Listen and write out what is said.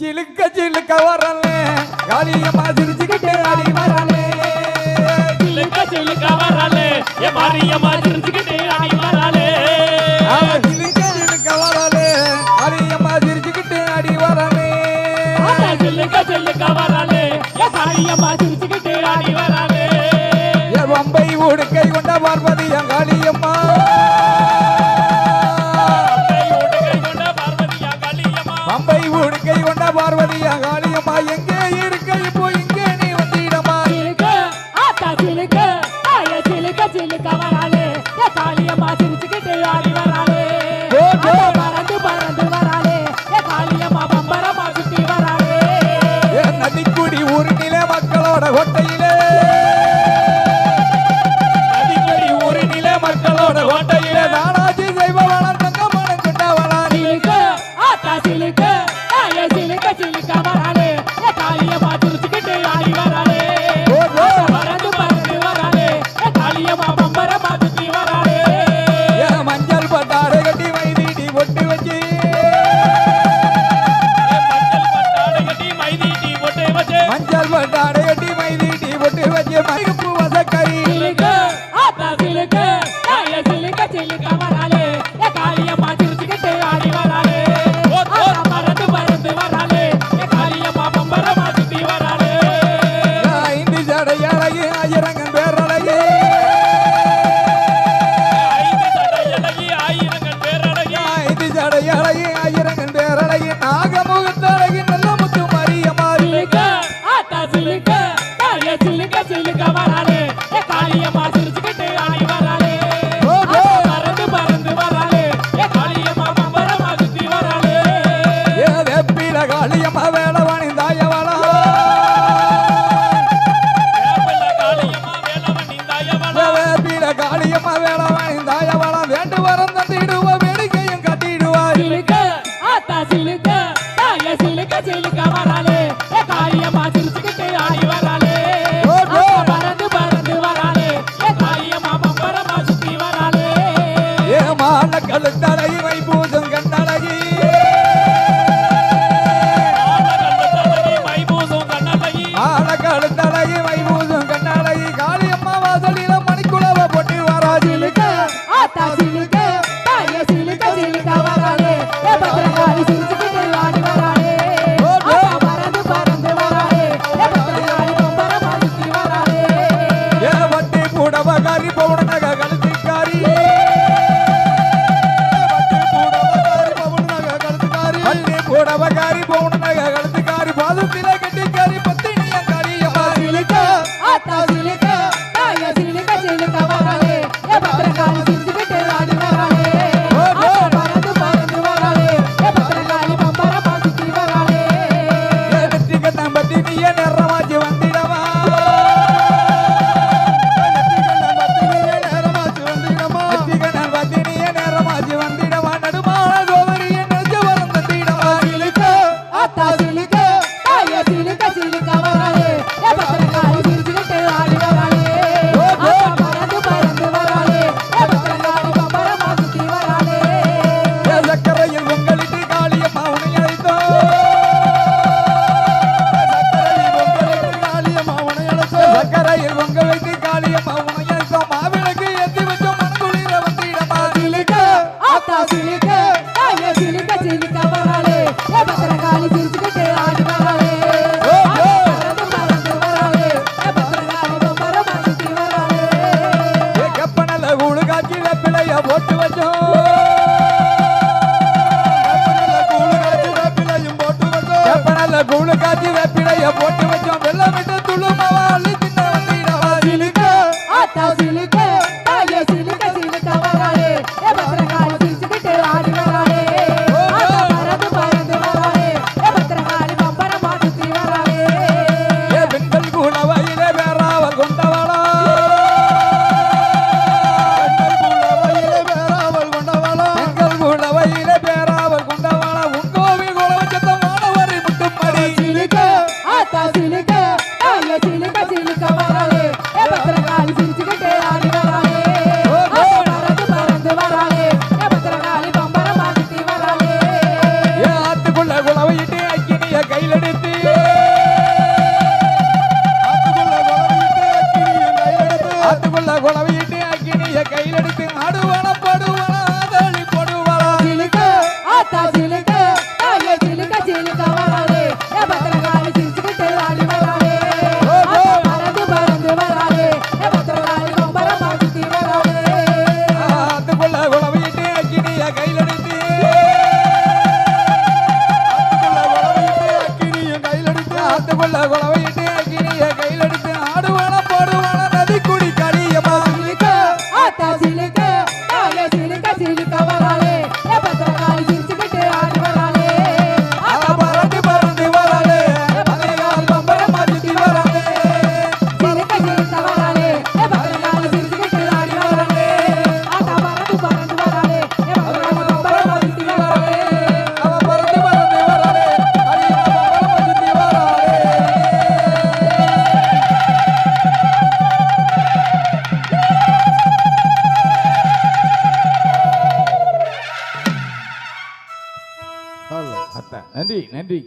சிலுக்க சிலுக்க வரல. காளியம்மா சிரிச்சுக்கிட்டே ஆடி வரல. சிலுக்க சிலுக்க வரல. ஏ மாரியம்மா சிரிச்சுக்கிட்டே ஆடி வரல. சிலுக்க சிலுக்க வரல. காளியம்மா சிரிச்சுக்கிட்டே ஆடி வரல. சிலுக்க சிலுக்க வரல. ஏ மாரியம்மா சிரிச்சுக்கிட்டே ஆடி வரல. ஏ பம்பை உடுக்கை கொண்ட பார்வதி என் காளி my குலவையிட்டு அக்கினிய கையில் எடுத்து ஆடுவான படுவான ஆதளி போடுவாளா சிலுக்க ஆத்தா சிலுக்க தாயே சிலுக்க சிலுக்க வராளே ஏ பத்திரகாளி சிரிச்சுக்கிட்டு ஆடி வராளே ஆத்தா பறந்து பறந்து வராளே ஏ பத்திரகாளி கொம்பரமா சுத்தி வராளே ஆத்துக்குள்ள குலவையிட்டு அக்கினிய கையில் எடுத்து ஆத்துக்குள்ள குலவையிட்டு அக்கினிய நன்றி